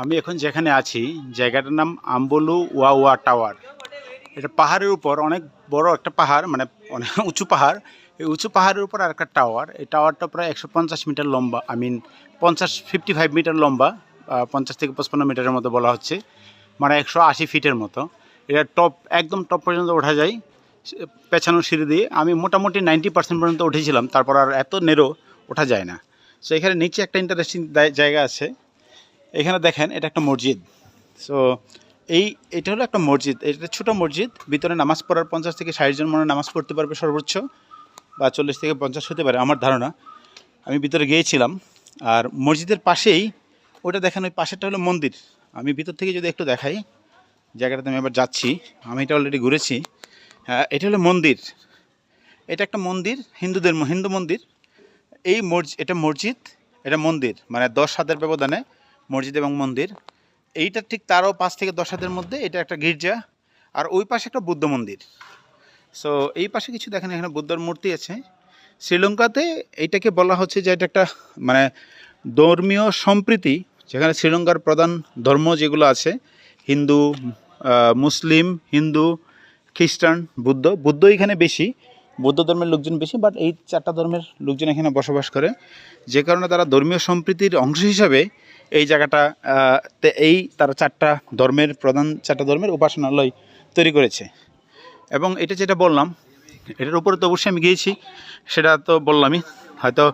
আমি এখন যেখানে আছি, জায়গাটার নাম আম্বলু ওয়া ওয়া টাওয়ার। এটা পাহাড়ের উপর, অনেক বড় একটা পাহাড় মানে অনেক উঁচু পাহাড়। এই উঁচু পাহাড়ের উপর আর একটা টাওয়ার। এই টাওয়ারটা প্রায় একশো পঞ্চাশ মিটার লম্বা আই মিন পঞ্চাশ ফিফটি ফাইভ মিটার লম্বা পঞ্চাশ থেকে পঁচপান্ন মিটারের মতো বলা হচ্ছে। মানে একশো আশি ফিটের মতো। এটা টপ, একদম টপ পর্যন্ত ওঠা যায় পেছানো সিঁড়ি দিয়ে। আমি মোটামুটি নাইনটি পার্সেন্ট পর্যন্ত উঠেছিলাম, তারপর আর এত নেরো ওঠা যায় না। সো এখানে নিচে একটা ইন্টারেস্টিং জায়গা আছে। এখানে দেখেন, এটা একটা মসজিদ। সো এই, এটা হলো একটা মসজিদ। এটা ছোটো মসজিদ, ভিতরে নামাজ পড়ার পঞ্চাশ থেকে ষাট জন মনে নামাজ পড়তে পারবে সর্বোচ্চ, বা চল্লিশ থেকে পঞ্চাশ হতে পারে, আমার ধারণা। আমি ভিতরে গিয়েছিলাম, আর মসজিদের পাশেই, ওটা দেখেন, ওই পাশেরটা হলো মন্দির। আমি ভিতর থেকে যদি একটু দেখাই, জায়গাটাতে আমি আবার যাচ্ছি, আমি এটা অলরেডি ঘুরেছি। হ্যাঁ এটা হলো মন্দির। এটা একটা মন্দির, হিন্দুদের হিন্দু মন্দির। এই মসজিদ এটা মসজিদ, এটা মন্দির। মানে দশ হাতের ব্যবধানে মসজিদ এবং মন্দির। এইটা ঠিক তারও পাঁচ থেকে দশ হাতের মধ্যে এটা একটা গির্জা, আর ওই পাশে একটা বুদ্ধ মন্দির। সো এই পাশে কিছু দেখেন, এখানে বুদ্ধর মূর্তি আছে। শ্রীলঙ্কাতে এইটাকে বলা হচ্ছে যে এটা একটা মানে ধর্মীয় সম্প্রীতি, যেখানে শ্রীলঙ্কার প্রধান ধর্ম যেগুলো আছে, হিন্দু মুসলিম, হিন্দু, খ্রিস্টান, বুদ্ধ। বুদ্ধ এখানে বেশি, বৌদ্ধ ধর্মের লোকজন বেশি বাট এই চারটা ধর্মের লোকজন এখানে বসবাস করে। যে কারণে তারা ধর্মীয় সম্প্রীতির অংশ হিসাবে এই জায়গাটা তে এই তারা চারটা ধর্মের, প্রধান চারটা ধর্মের উপাসনালয় তৈরি করেছে। এবং এটা যেটা বললাম, এটার উপরে তো অবশ্যই আমি গিয়েছি, সেটা তো বললামই। হয়তো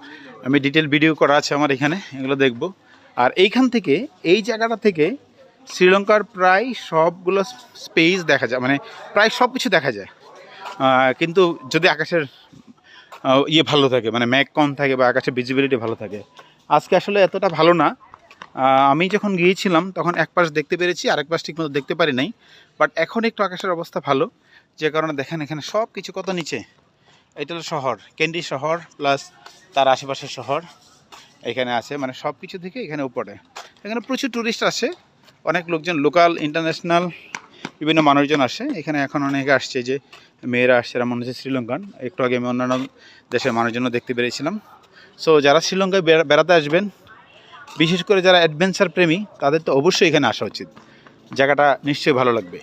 আমি ডিটেল ভিডিও করা আছে আমার এখানে, এগুলো দেখব। আর এইখান থেকে, এই জায়গাটা থেকে শ্রীলঙ্কার প্রায় সবগুলো স্পেস দেখা যায় মানে প্রায় সব কিছু দেখা যায়। কিন্তু যদি আকাশের ইয়ে ভালো থাকে মানে ম্যাগ কম থাকে বা আকাশের ভিজিবিলিটি ভালো থাকে, আজকে আসলে এতটা ভালো না। আমি যখন গিয়েছিলাম, তখন এক পাশ দেখতে পেরেছি, আরেক পাশ ঠিকমতো দেখতে পারি নাই। বাট এখন একটু আকাশের অবস্থা ভালো। যে কারণে দেখেন এখানে সব কিছু কত নিচে? এটা হলো শহর ক্যান্ডি শহর প্লাস তার আশেপাশের শহর। এখানে আছে মানে সব কিছু থেকে এখানে উপরে। এখানে প্রচুর ট্যুরিস্ট আসে। অনেক লোকজন লোকাল ইন্টারন্যাশনাল বিভিন্ন মানুষজন আসে। এখানে এখন অনেকে আসছে যে মেয়েরা আসছে, এরা মনে হচ্ছে শ্রীলঙ্কান। একটু আগে আমি অন্যান্য দেশের মানুষজনও দেখতে পেরেছিলাম। সো যারা শ্রীলঙ্কায় বেড়াতে আসবেন বিশেষ করে যারা অ্যাডভেঞ্চার প্রেমী, তাদের তো অবশ্যই এখানে আসা উচিত। জায়গাটা নিশ্চয়ই ভালো লাগবে।